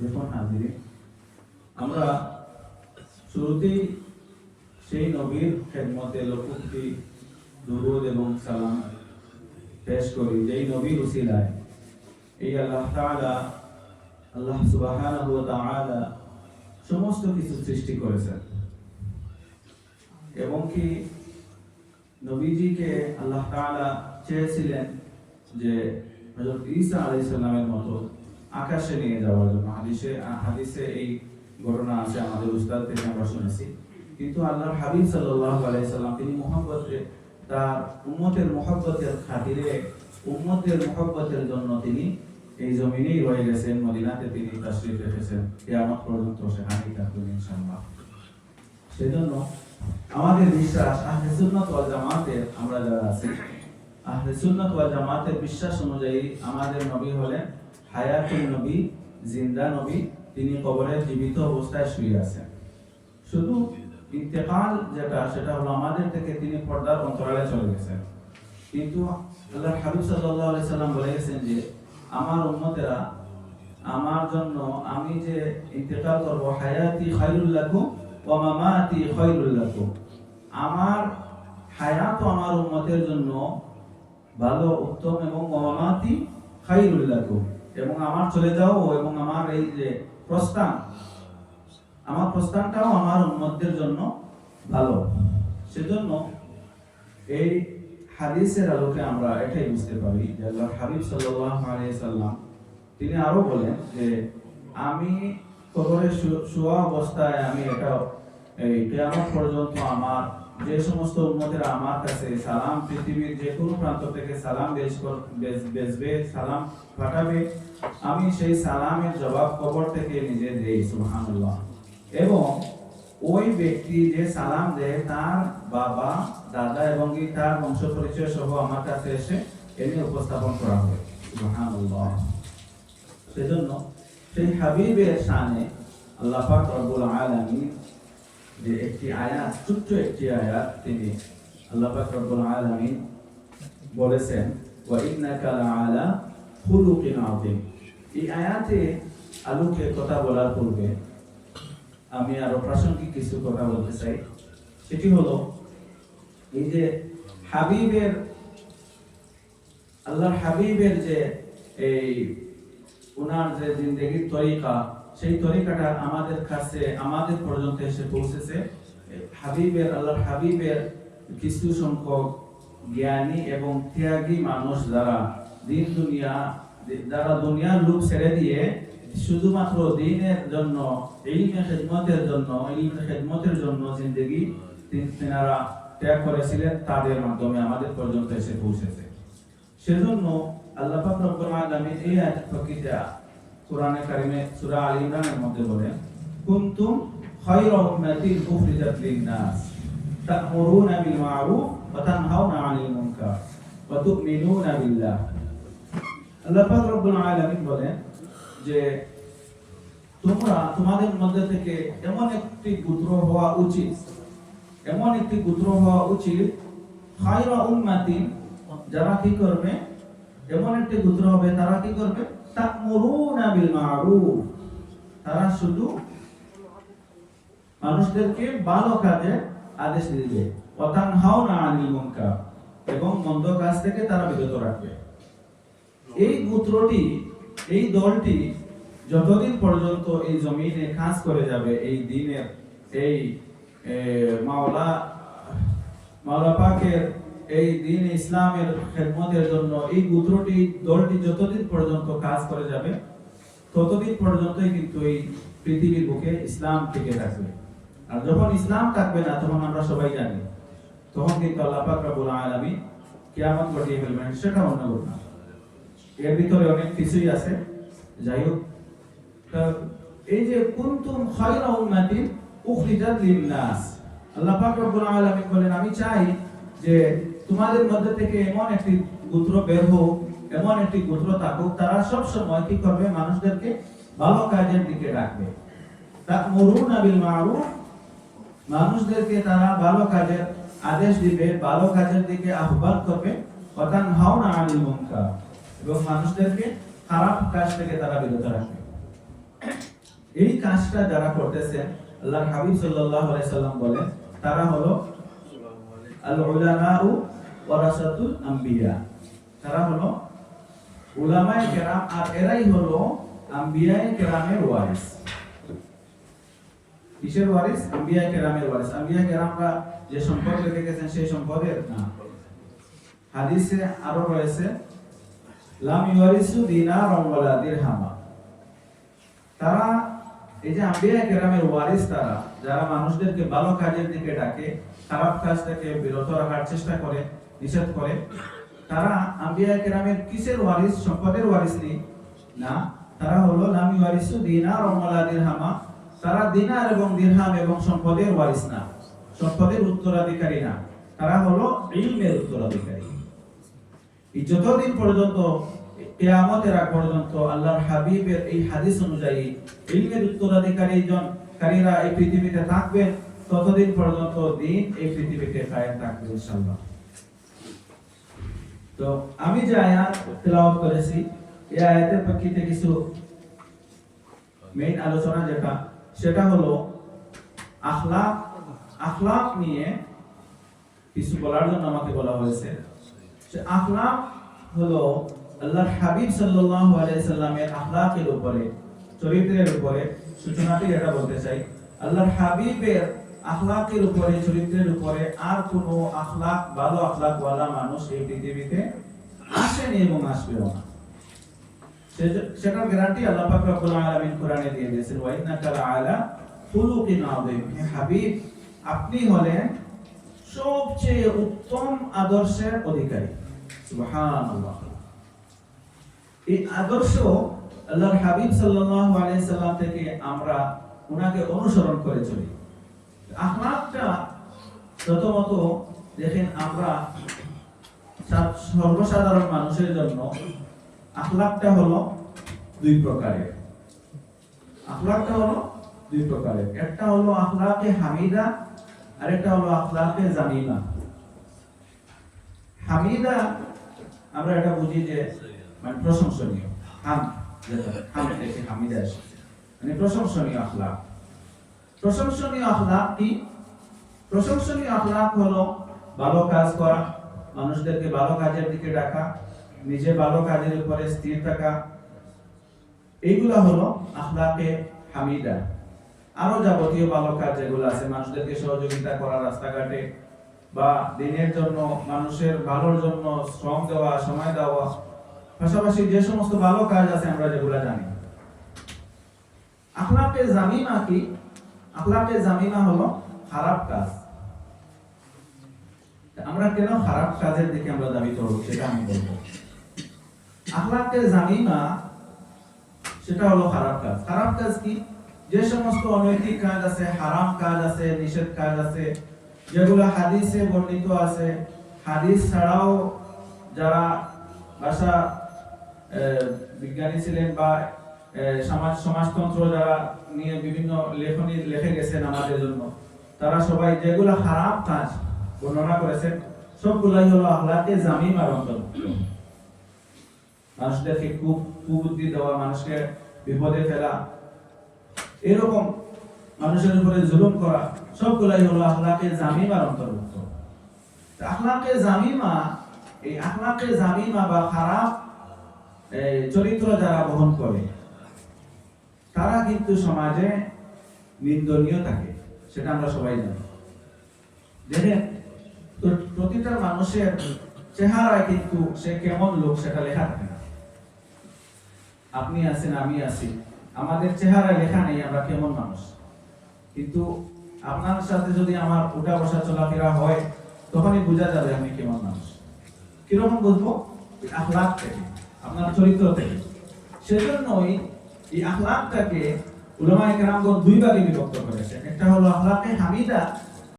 দেখুন হাজিরি আমরা শুরুতেই সেই নবীর খেদমতে লোকুক্তি দুরুদ এবং সালাম পেশ করি, যেই নবীর উসিলায়। এই আল্লাহ তাআলা, আল্লাহ সুবহানাহু ওয়া তাআলা সমস্ত কিছু সৃষ্টি করেছেন। এবং কি নবীজিকে আল্লাহ তাআলা চেয়েছিলেন যে হযরত ঈসা আলাইহিস সালামের মতো আকাশে নিয়ে যাওয়ার জন্য। হাদিসে হাদিসে এই ঘটনা আছে আমাদের উস্তাদ থেকে আমরা শুনেছি। কিন্তু আল্লাহর হাবিব সাল্লাল্লাহু আলাইহি সাল্লাম, তিনি মুহাব্বতে, তার উম্মতের মুহাব্বতের খাতিরে, উম্মতের মুহাব্বতের জন্য তিনি এই জমিনেই রয়ে গেছেন, মদিনাতে তিনি তাশরীফ রেখেছেন। কিয়ামত পর্যন্ত সেখানেই থাকবেন ইনশাআল্লাহ। সেজন্য আমাদের বিশ্বাস, আহলে ওয়াল জামাতের, আমরা যারা আছি, আহলে ওয়াল জামাতের বিশ্বাস অনুযায়ী আমাদের নবী হলেন হায়াতুল নবী, জিন্দা নবী, তিনি কবরে জীবিত অবস্থায় শুয়ে আছেন। শুধু ইন্তেকাল যেটা, সেটা হলো আমাদের থেকে তিনি পর্দার অন্তরালে চলে গেছেন। কিন্তু আল্লাহ হাবিব আলাইহি সাল্লাম বলে গেছেন যে, আমার উম্মতেরা, আমার জন্য আমি যে ইন্তেকাল করব, হায়াতি খায়রুল লাকুম ওয়া মামাতি খায়রুল লাকুম। আমার হায়াত আমার উম্মতের জন্য ভালো, উত্তম এবং মামাতি খায়রুল লাকুম। এবং আমার চলে যাও এবং আমার এই যে প্রস্থান, আমার প্রস্থানটাও আমার উম্মতদের জন্য ভালো। সেজন্য এই হাদিসের আলোকে আমরা এটাই বুঝতে পারি যে আল্লাহ হাবিব আলাইহি সাল্লাম, তিনি আরও বলেন যে আমি কবরে শোয়া অবস্থায় আমি এটা, এই কিয়ামত পর্যন্ত আমার যে সমস্ত উম্মতেরা আমার কাছে সালাম, পৃথিবীর যে কোনো প্রান্ত থেকে সালাম বেচবে, সালাম পাঠাবে। আমি সেই সালামের জবাব কবর থেকে নিজে দেই, সুবহানাল্লাহ। এবং ওই ব্যক্তি যে সালাম দেয়, তার বাবা, দাদা এবং তার বংশ পরিচয় সহ আমার কাছে এসে এনে উপস্থাপন করা হবে সুবহানাল্লাহ। সেজন্য সেই হাবিবের শানে আল্লাহ পাক রব্বুল আলামিন যে একটি আয়াত ছোট্ট একটি আয়াত তিনি আল্লাহ বলেছেন আমি আরও প্রাসঙ্গিক কিছু কথা বলতে চাই। সেটি হলো, এই যে হাবিবের, আল্লাহর হাবিবের যে এই ওনার যে জিন্দগির তরিকা সেই তরিকাটা আমাদের কাছে, আমাদের পর্যন্ত এসে পৌঁছেছে। হাবিবের, আল্লাহর হাবিবের কিছু সংখ্যক জ্ঞানী এবং ত্যাগী মানুষ যারা দিন দুনিয়া, যারা দুনিয়ার লোক ছেড়ে দিয়ে শুধুমাত্র দিনের জন্য, ইলমে খেদমতের জন্য, ইলমে খেদমতের জন্য জিন্দগি তিনারা ত্যাগ করেছিলেন, তাদের মাধ্যমে আমাদের পর্যন্ত এসে পৌঁছেছে। সেজন্য আল্লাহ রব্বুল আলামিন এই আয়াত কোরআনে কারিমে সূরা আল ইমরানের মধ্যে বলেন কুনতুম খায়রা উম্মাতিন উখরিজাত লিন-নাস, তা'মুরুনা বিল মা'রুফ ওয়া তানহাউনা 'আনিল মুনকার ওয়া তু'মিনুনা বিল্লাহ। আল্লাহ পাক রব্বুল আলামিন বলেন যে, তোমরা তোমাদের মধ্যে থেকে এমন একটি গোত্র হওয়া উচিত, এমন একটি গোত্র হওয়া উচিত খায়রা উম্মাতিন যারা কি করবে, এমন একটি গোত্র হবে তারা কি করবে? তা'মুরুনা বিল মা'রুফ তারা শুধু মানুষদেরকে ভালো আদেশ দিবে। আনিল এবং মন্দ কাজ থেকে তারা বিরত রাখবে। এই গোত্রটি এই দলটি যতদিন পর্যন্ত এই জমিনে কাজ করে যাবে, এই দিনের এই মাওলা মাওলা পাকের এই দিন ইসলামের খেদমতের জন্য, এই গোত্রটি, দলটি যতদিন পর্যন্ত কাজ করে যাবে, ততদিন পর্যন্তই কিন্তু এই পৃথিবীর বুকে ইসলাম টিকে থাকবে। আর যখন ইসলাম থাকবে না, তখন আমরা সবাই জানি, তখন কিন্তু আল্লাহ পাক রব্বুল আলামিন ঘটিয়ে ফেলবেন, সেটা অন্য ঘটনা এর ভিতরে অনেক কিছুই আছে। যাই হোক এই যে কুনতুম খায়রা উম্মাতিন উখরিজাত লিন-নাস, আল্লাহ বলেন, আমি চাই যে তোমাদের মধ্যে থেকে এমন একটি গোত্র বের হোক, এমন একটি গোত্র থাকুক, তারা সব সময় কি করবে? মানুষদেরকে ভালো কাজের দিকে ডাকবে তা'মুরুনা বিল মা'রুফ। মানুষদেরকে তারা ভালো কাজের আদেশ দিবে, ভালো কাজের দিকে আহ্বান করবে। তানহাউনা আনিল মুনকার। এবং মানুষদেরকে খারাপ কাজ থেকে তারা বিরত রাখবে। এই কাজটা যারা করতেছে আল্লাহর হাবিব সাল্লাল্লাহু আলাইহি সাল্লাম বলেন, তারা হলো আল উলামাউ ওয়ারাসাতুল আম্বিয়া তারা হলো উলামায়ে কেরাম আর এরাই হলো আম্বিয়ায়ে কেরামের ওয়ারিস কিসের ওয়ারিস আম্বিয়ায়ে কেরামের ওয়ারিস আম্বিয়া কেরামরা যে সম্পদ রেখে গেছেন, সেই সম্পদের না। হাদিসে আরও রয়েছে, লাম ইউরিসু দিনার ওয়ালা দিরহামা। তারা, এই যে আম্বিয়া কেরামের ওয়ারিস তারা, যারা মানুষদেরকে ভালো কাজের দিকে ডাকে, খারাপ কাজ থেকে বিরত রাখার চেষ্টা করে নিষেধ করে। তারা আম্বিয়া কেরামের কিসের ওয়ারিস? সম্পদের ওয়ারিস নেই। না, তারা হলো লাম ইউরিসু দিনার ওয়ালা দিরহামা। তারা দিনার এবং দিরহাম এবং সম্পদের ওয়ারিস না। সম্পদের উত্তরাধিকারী না। তারা হলো ইলমের উত্তরাধিকারী। যতদিন পর্যন্ত, কেয়ামতের আগ পর্যন্ত আল্লাহর হাবিবের এই হাদিস অনুযায়ী ইলমের উত্তরাধিকারী জন কারীরা এই পৃথিবীতে থাকবেন। ততদিন পর্যন্ত দিন এই পৃথিবীতে কায়েম থাকবে ইনশাআল্লাহ। তো আমি যে আয়াত তেলাওয়াত করেছি, এই আয়াতের প্রেক্ষিতে কিছু মেইন আলোচনা যেটা, সেটা হলো আখলাক আখলাক নিয়ে কিছু বলার জন্য আমাকে বলা হয়েছে। সে আখলাক হলো আল্লাহর হাবিব সাল্লাল্লাহু আলাইহি সাল্লামের আখলাকের উপরে, চরিত্রের উপরে সূচনাটি এটা বলতে চাই, আল্লাহর হাবিবের আখলাকের উপরে, চরিত্রের উপরে আর কোনো আখলাক, ভালো আখলাক ওয়ালা মানুষ এই পৃথিবীতে আসেনি এবং আসবেও না। গ্যারান্টি আল্লাহ পাক রব্বুল আলামিন কোরআনে দিয়ে দিয়েছেন, ওয়া লাআলা খুলুকিন আযীম হে হাবিব, আপনি হলেন সবচেয়ে উত্তম আদর্শের অধিকারী। সুবহানাল্লাহ। এই আদর্শ আল্লাহর হাবিব সাল্লাল্লাহু আলাইহি সাল্লাম থেকে আমরা ওনাকে অনুসরণ করে চলি। আখলাকটা প্রথমত দেখেন আমরা সর্বসাধারণ মানুষের জন্য আখলাকটা হলো দুই প্রকারের। আখলাকটা হলো দুই প্রকারের। একটা হলো আখলাকে হামিদা আর একটা হলো আখলাকে জামিমা হামিদা, আমরা এটা বুঝি যে মানে প্রশংসনীয়। হাম মানে প্রশংসনীয় আখলাক প্রশংসনীয় আখলাক কি? প্রশংসনীয় আখলাক হলো ভালো কাজ করা, মানুষদেরকে ভালো কাজের দিকে ডাকা, নিজে ভালো কাজের উপরে স্থির থাকা। এইগুলা হলো আখলাকে হামিদা। আরও যাবতীয় ভালো কাজ যেগুলো আছে, মানুষদেরকে সহযোগিতা করা রাস্তাঘাটে বা দিনের জন্য, মানুষের ভালোর জন্য শ্রম দেওয়া, সময় দেওয়া। পাশাপাশি যে সমস্ত ভালো কাজ আছে আমরা যেগুলা জানি। আখলাকে জামিমা কি? আখলাকে জামিমা হলো, খারাপ কাজ। আমরা কেন খারাপ কাজের দিকে আমরা দাবি করব সেটা আমি বলব। আখলাকে জামিমা সেটা হলো খারাপ কাজ। খারাপ কাজ কি? যে সমস্ত অনৈতিক কাজ আছে, হারাম কাজ আছে, নিষেধ কাজ আছে, যেগুলো হাদিসে বর্ণিত আছে, হাদিস ছাড়াও যারা ভাষা বিজ্ঞানী ছিলেন বা সমাজ সমাজতন্ত্র যারা নিয়ে বিভিন্ন লেখনী লিখে গেছেন আমাদের জন্য, তারা সবাই যেগুলো খারাপ কাজ বর্ণনা করেছেন, সবগুলাই হলো আহ্লাকে আর অন্তর্ভুক্ত মানুষদেরকে খুব কুবুদ্ধি দেওয়া, মানুষকে বিপদে ফেলা, এরকম মানুষের উপরে জুলুম করা, সবগুলাই হলো আখলাকে জামিমার অন্তর্ভুক্ত। আখলাকে জামিমা, এই আখলাকে জামিমা বা খারাপ চরিত্র যারা বহন করে কিন্তু সমাজে নিন্দনীয় থাকে, সেটা আমরা সবাই জানি। দেখেন, তো প্রতিটা মানুষের চেহারায় কিন্তু সে কেমন লোক সেটা লেখা থাকে না। আপনি আছেন, আমি আছি, আমাদের চেহারায় লেখা নেই, আমরা কেমন মানুষ? কিন্তু আপনার সাথে যদি আমার উঠা বসা চলাফেরা হয়, তখনই বোঝা যাবে আমি কেমন মানুষ। কীরকম বুঝব? আপনার চরিত্র থেকে। সেজন্যই এই আখলাকটাকে উলামায়ে কেরামগণ দুই ভাগে বিভক্ত করেছেন। একটা হলো আখলাকে হামিদা